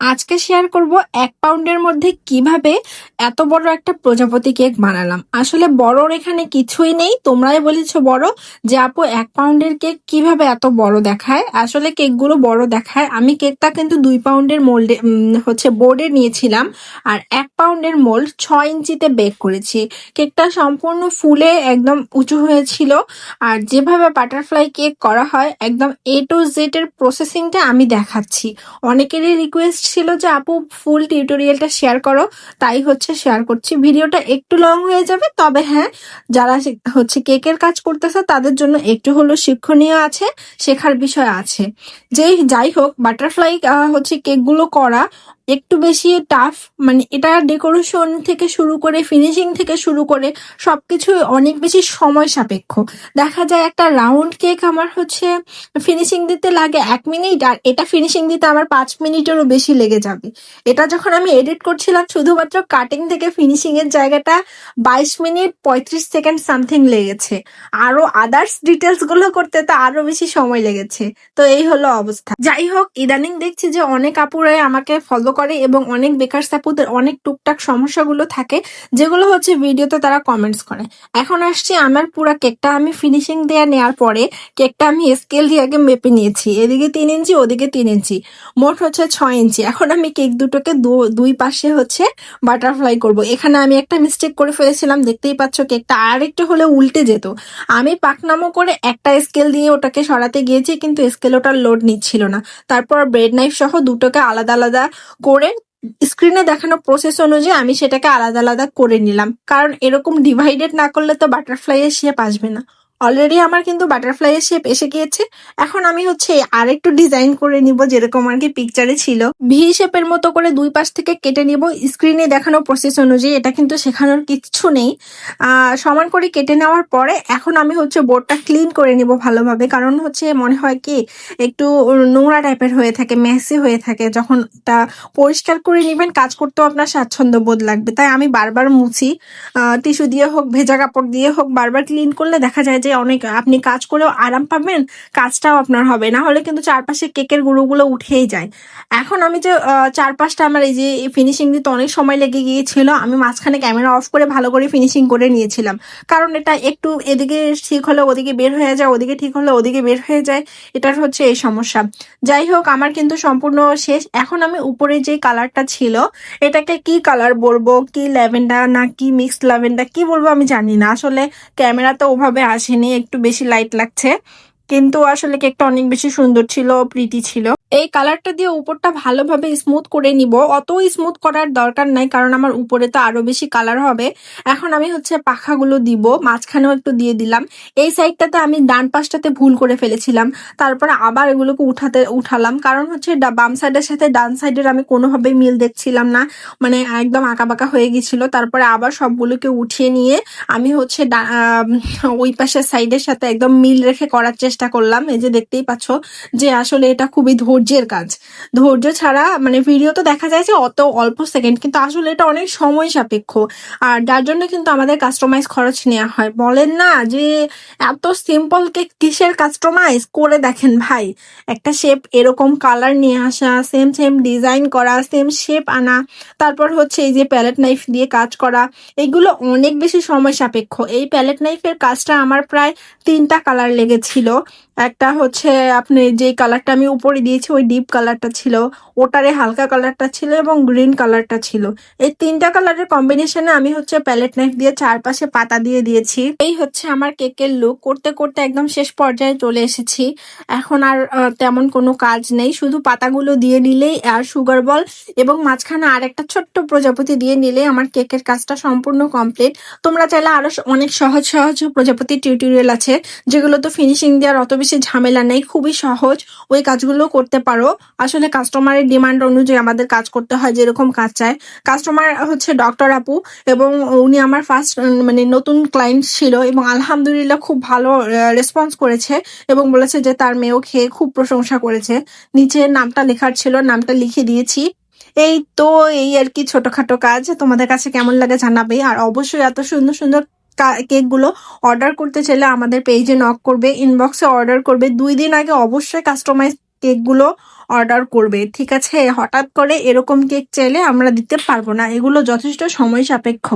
আজকে শেয়ার করব এক পাউন্ডের মধ্যে কীভাবে এত বড় একটা প্রজাপতি কেক বানালাম। আসলে বড়র এখানে কিছুই নেই, তোমরাই বলেছ বড়, যে আপু এক পাউন্ডের কেক কীভাবে এত বড় দেখায়? আসলে কেকগুলো বড় দেখায়। আমি কেকটা কিন্তু দুই পাউন্ডের মোল্ডে হচ্ছে বোর্ডে নিয়েছিলাম, আর এক পাউন্ডের মোল্ড ছয় ইঞ্চিতে বেক করেছি। কেকটা সম্পূর্ণ ফুলে একদম উঁচু হয়েছিল, আর যেভাবে বাটারফ্লাই কেক করা হয়, একদম এ টু জেড এর প্রসেসিংটা আমি দেখাচ্ছি। অনেকেরই রিকোয়েস্ট ছিল যে, আপু ফুল টিউটোরিয়ালটা শেয়ার করো, তাই হচ্ছে শেয়ার করছি। ভিডিওটা একটু লং হয়ে যাবে, তবে হ্যাঁ যারা হচ্ছে কেকের কাজ করতেছে, তাদের জন্য একটু হলো শিক্ষণীয় আছে, শেখার বিষয় আছে। যেই, যাই হোক বাটারফ্লাই হচ্ছে কেকগুলো করা একটু বেশি টাফ মানে এটা ডেকোরেশন থেকে শুরু করে ফিনিশিং থেকে শুরু করে সব সবকিছু অনেক বেশি সময় সাপেক্ষ। দেখা যায় একটা রাউন্ড কেক আমার হচ্ছে ফিনিশিং দিতে লাগে এক মিনিট আর এটা ফিনিশিং দিতে আমার পাঁচ মিনিটেরও বেশি লেগে যাবে। এটা যখন আমি এডিট করছিলাম, শুধুমাত্র কাটিং থেকে ফিনিশিং এর জায়গাটা বাইশ মিনিট পঁয়ত্রিশ সেকেন্ড সামথিং লেগেছে। আরও আদার্স ডিটেলসগুলো করতে তো আরও বেশি সময় লেগেছে। তো এই হলো অবস্থা। যাই হোক, ইদানিং দেখছি যে অনেক আপুরাই আমাকে ফলো করে এবং অনেক বেকার সাপুদের অনেক টুকটাক সমস্যাগুলো থাকে, যেগুলো হচ্ছে ভিডিওতে তারা কমেন্টস করে। এখন আসছি আমার পুরো কেকটা আমি ফিনিশিং দেওয়া নেওয়ার পরে, কেকটা আমি স্কেল দিয়ে আগে মেপে নিয়েছি। এদিকে তিন ইঞ্চি, ওদিকে তিন ইঞ্চি। মোট হচ্ছে ছয় ইঞ্চি। এখন আমি কেক দুটোকে দুই পাশে হচ্ছে বাটারফ্লাই করব। এখানে আমি একটা মিস্টেক করে ফেলেছিলাম, দেখতেই পাচ্ছ কেকটা আর একটু হলে উল্টে যেত। আমি পাকনামো করে একটা স্কেল দিয়ে ওটাকে সরাতে গিয়েছি, কিন্তু স্কেল ওটার লোড নিচ্ছিল না। তারপর ব্রেড নাইফ সহ দুটোকে আলাদা আলাদা করে স্ক্রিনে দেখানো প্রসেস অনুযায়ী আমি সেটাকে আলাদা আলাদা করে নিলাম। কারণ এরকম ডিভাইডেড না করলে তো বাটারফ্লাই এর শেপ আসবে না। অলরেডি আমার কিন্তু বাটারফ্লাই এর শেপ এসে গিয়েছে। এখন আমি হচ্ছে আরেকটু ডিজাইন করে নিব, যেরকম আর কি পিকচারে ছিল। ভি শেপের মতো করে দুই পাশ থেকে কেটে নিব। স্ক্রিনে দেখানো প্রসেস অনুযায়ী এটা কিন্তু শেখানোর কিচ্ছু নেই। সমান করে কেটে নেওয়ার পরে এখন আমি হচ্ছে বোর্ডটা ক্লিন করে নিব ভালোভাবে। কারণ হচ্ছে মনে হয় কি, একটু নোংরা টাইপের হয়ে থাকে মেসি হয়ে থাকে। যখন তা পরিষ্কার করে নেবেন, কাজ করতেও আপনার স্বাচ্ছন্দ্য বোধ লাগবে। তাই আমি বারবার মুছি। টিস্যু দিয়ে হোক, ভেজা কাপড় দিয়ে হোক, বারবার ক্লিন করলে দেখা যায় যে অনেক, আপনি কাজ করেও আরাম পাবেন, কাজটাও আপনার হবে। না হলে কিন্তু চারপাশে কেকের গুঁড়োগুলো উঠেই যায়। এখন আমি যে চারপাশটা আমার এই যে ফিনিশিং দিতে অনেক সময় লেগে গিয়েছিল, আমি মাঝখানে ক্যামেরা অফ করে ভালো করে ফিনিশিং করে নিয়েছিলাম। কারণ এটা একটু এদিকে ঠিক হলে ওদিকে বের হয়ে যায়, ওদিকে ঠিক হলে ওদিকে বের হয়ে যায়, এটার হচ্ছে এই সমস্যা। যাই হোক, আমার কিন্তু সম্পূর্ণ শেষ। এখন আমি উপরে যে কালারটা ছিল, এটাকে কি কালার বলব? কি ল্যাভেন্ডার না কি মিক্সড ল্যাভেন্ডার কি বলব আমি জানি না। আসলে ক্যামেরা তো ওভাবে আসেনি একটু বেশি লাইট লাগছে। কিন্তু আসলে কেকটা অনেক বেশি সুন্দর ছিল প্রীতি ছিল। এই কালারটা দিয়ে উপরটা ভালোভাবে স্মুথ করে নিব। অত স্মুথ করার দরকার নাই, কারণ আমার উপরে তো আরও বেশি কালার হবে। এখন আমি হচ্ছে পাখাগুলো দিব, মাঝখানেও একটু দিয়ে দিলাম। এই সাইডটাতে আমি ডান পাশটাতে ভুল করে ফেলেছিলাম। তারপরে আবার এগুলোকে উঠাতে, উঠালাম। কারণ হচ্ছে বাম সাইডের সাথে ডান সাইডের আমি কোনোভাবেই মিল দেখছিলাম না। মানে একদম আঁকাবাঁকা হয়ে গেছিল। তারপরে আবার সবগুলোকে উঠিয়ে নিয়ে আমি হচ্ছে ওই পাশের সাইডের সাথে একদম মিল রেখে করার চেষ্টা করলাম। এই যে দেখতেই পাচ্ছ যে আসলে এটা খুবই ধৈর্যের কাজ। ধৈর্য ছাড়া মানে ভিডিও তো দেখা যায় যে অত অল্প সেকেন্ড কিন্তু আসলে এটা অনেক সময় সাপেক্ষ। আর যার জন্য কিন্তু আমাদের কাস্টমাইজ খরচ নেওয়া হয়। বলেন না যে এত সিম্পল কেক কিসের কাস্টমাইজ করে দেখেন ভাই, একটা শেপ এরকম কালার নিয়ে আসা সেম সেম ডিজাইন করা সেম শেপ আনা, তারপর হচ্ছে এই যে প্যালেট নাইফ দিয়ে কাজ করা, এগুলো অনেক বেশি সময় সাপেক্ষ। এই প্যালেট নাইফের কাজটা আমার প্রায় তিনটা কালার লেগেছিল। একটা হচ্ছে আপনি যে কালারটা আমি উপরে দিয়েছি ওই ডিপ কালারটা ছিল, ওটারে হালকা কালারটা ছিল এবং গ্রিন কালারটা ছিল। এই তিনটা কালারের কম্বিনেশনে আমি হচ্ছে প্যালেট নাইফ দিয়ে চারপাশে পাতা দিয়ে দিয়েছি। এই হচ্ছে আমার কেকের লুক করতে করতে একদম শেষ পর্যায়ে চলে এসেছি। এখন আর তেমন কোনো কাজ নেই। শুধু পাতাগুলো দিয়ে নিলেই, আর সুগার বল এবং মাঝখানে আর একটা ছোট্ট প্রজাপতি দিয়ে নিলে আমার কেকের কাজটা সম্পূর্ণ কমপ্লিট তোমরা চাইলে আরও অনেক সহজ সহজ প্রজাপতি টিউটোরিয়াল আছে, যেগুলো তো ফিনিশিং দেওয়ার অত বেশি ঝামেলা নেই। খুবই সহজ। ওই কাজগুলো করতে পারো। আসলে কাস্টমারের ডিমান্ড অনুযায়ী আমাদের কাজ করতে হয় যেরকম কাজ চায়। কাস্টমার হচ্ছে ডক্টর আপু এবং উনি আমার ফার্স্ট মানে নতুন ক্লায়েন্ট ছিল এবং আলহামদুলিল্লাহ খুব ভালো রেসপন্স করেছে এবং বলেছে যে তার মেয়েও খেয়ে খুব প্রশংসা করেছে। নিচে নামটা লেখার ছিল, নামটা লিখে দিয়েছি। এই তো এই আর কি ছোটখাটো কাজ। তোমাদের কাছে কেমন লাগে জানাবে। আর অবশ্যই এত সুন্দর সুন্দর কেকগুলো অর্ডার করতে চাইলে আমাদের পেজে নক করবে ইনবক্সে অর্ডার করবে। দুই দিন আগে অবশ্যই কাস্টমাইজ কেকগুলো অর্ডার করবে। ঠিক আছে? হঠাৎ করে এরকম কেক চাইলে আমরা দিতে পারব না। এগুলো যথেষ্ট সময় সাপেক্ষ।